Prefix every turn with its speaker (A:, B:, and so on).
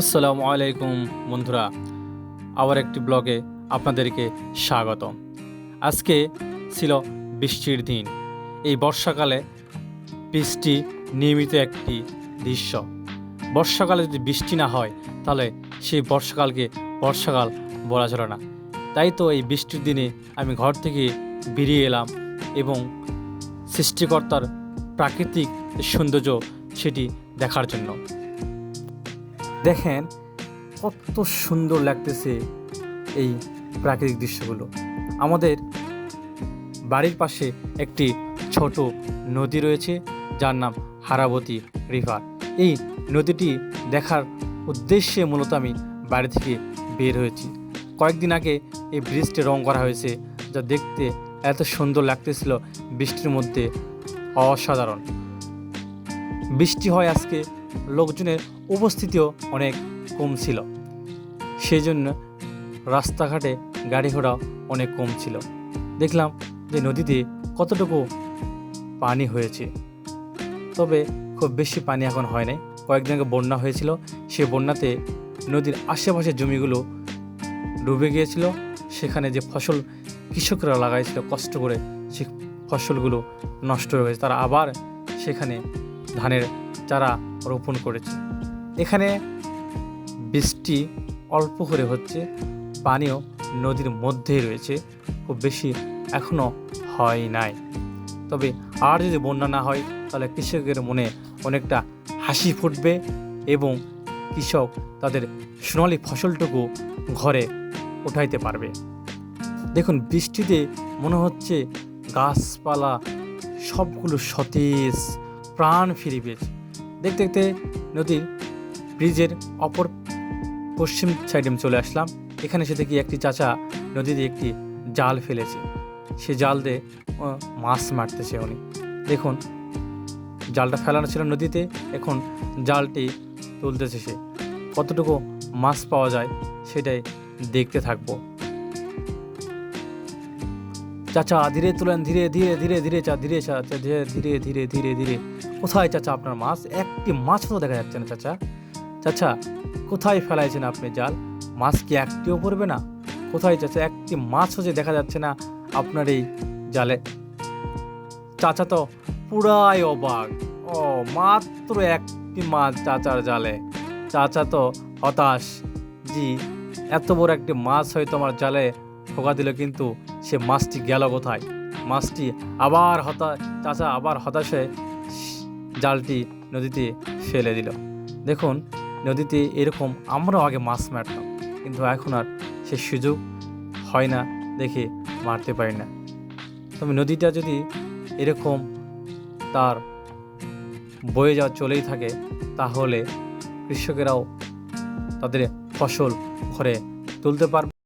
A: আসসালামু আলাইকুম বন্ধুরা, আবার একটি ব্লগে আপনাদেরকে স্বাগত আজকে ছিল বৃষ্টির দিন। এই বর্ষাকালে বৃষ্টি নিয়মিত একটি দৃশ্য। বর্ষাকালে যদি বৃষ্টি না হয়, তাহলে সেই বর্ষাকালকে বর্ষাকাল বলা চলে না। তাই তো এই বৃষ্টির দিনে আমি ঘর থেকে বেরিয়ে এলাম এবং সৃষ্টিকর্তার প্রাকৃতিক সৌন্দর্য সেটি দেখার জন্য। দেখেন কত সুন্দর লাগতেছে এই প্রাকৃতিক দৃশ্যগুলো। আমাদের বাড়ির পাশে একটি ছোট নদী রয়েছে, যার নাম হারাবতী রিভার। এই নদীটি দেখার উদ্দেশ্যে মূলত আমি বাড়ি থেকে বের হয়েছি। কয়েকদিন আগে এই ব্রিজটি রং করা হয়েছে, যা দেখতে এত সুন্দর লাগতেছিল বৃষ্টির মধ্যে। অসাধারণ। বৃষ্টি হয় আজকে লোকজনের উপস্থিতিও অনেক কম ছিল। সেই জন্য রাস্তাঘাটে গাড়ি ঘোড়া অনেক কম ছিল। দেখলাম যে নদীতে কতটুকু পানি হয়েছে। তবে খুব বেশি পানি এখন হয় নাই কয়েকদিন আগে বন্যা হয়েছিল। সে বন্যাতে নদীর আশেপাশের জমিগুলো ডুবে গিয়েছিল। সেখানে যে ফসল কৃষকরা লাগাইছিল, কষ্ট করে সে ফসলগুলো নষ্ট হয়ে গেছে। তারা আবার সেখানে ধানের চারা রোপণ করেছে। এখানে বৃষ্টি অল্প করে হচ্ছে, পানিও নদীর মধ্যেই রয়েছে, খুব বেশি এখনও হয় নাই। তবে আর যদি বন্যা না হয়, তাহলে কৃষকের মনে অনেকটা হাসি ফুটবে এবং কৃষক তাদের সোনালি ফসলটুকু ঘরে উঠাইতে পারবে। দেখুন, বৃষ্টিতে মনে হচ্ছে গাছপালা সবগুলো সতেজ, প্রাণ ফিরে পেয়েছে। দেখতে দেখতে নদীর ব্রিজের অপর পশ্চিম সাইডে আমি চলে আসলাম। এখানে এসে দেখি একটি চাচা নদীতে একটি জাল ফেলেছে। সে জাল দিয়ে মাছ মারতেছে উনি। দেখুন, জালটা ফেলানো ছিল নদীতে, এখন জালটি তুলতেছে সে। কতটুকু মাছ পাওয়া যায় সেটাই দেখতে থাকব। চাচা, ধীরে তুলেন, ধীরে ধীরে ধীরে ধীরে, চা ধীরে চা, ধীরে ধীরে ধীরে ধীরে ধীরে কোথায় চাচা আপনার মাছ? একটি মাছও দেখা যাচ্ছে না, চাচা। চাচা, কোথায় ফেলাইছেন আপনি জাল? মাছ কি একটিও পড়বে না? কোথায় চাচা, একটি মাছও যে দেখা যাচ্ছে না আপনার এই জালে? চাচা তো পুরাই অবাক। ও, মাত্র একটি মাছ চাচার জালে। চাচা তো হতাশ। জি, এত বড় একটি মাছ হয়তো আমার জালে ঠোকা দিল, কিন্তু সে মাছটি গেল কোথায়? মাছটি আবার হতা, চাচা আবার হতাশে জালটি নদীতে ফেলে দিল। দেখুন নদীতে এরকম আমরাও আগে মাছ মারতাম, কিন্তু এখন আর সে সুযোগ হয় না দেখে মারতে পারি না। তবে নদীটা যদি এরকম তার বয়ে যাওয়া চলেই থাকে, তাহলে কৃষকেরাও তাদের ফসল ঘরে তুলতে পারবে।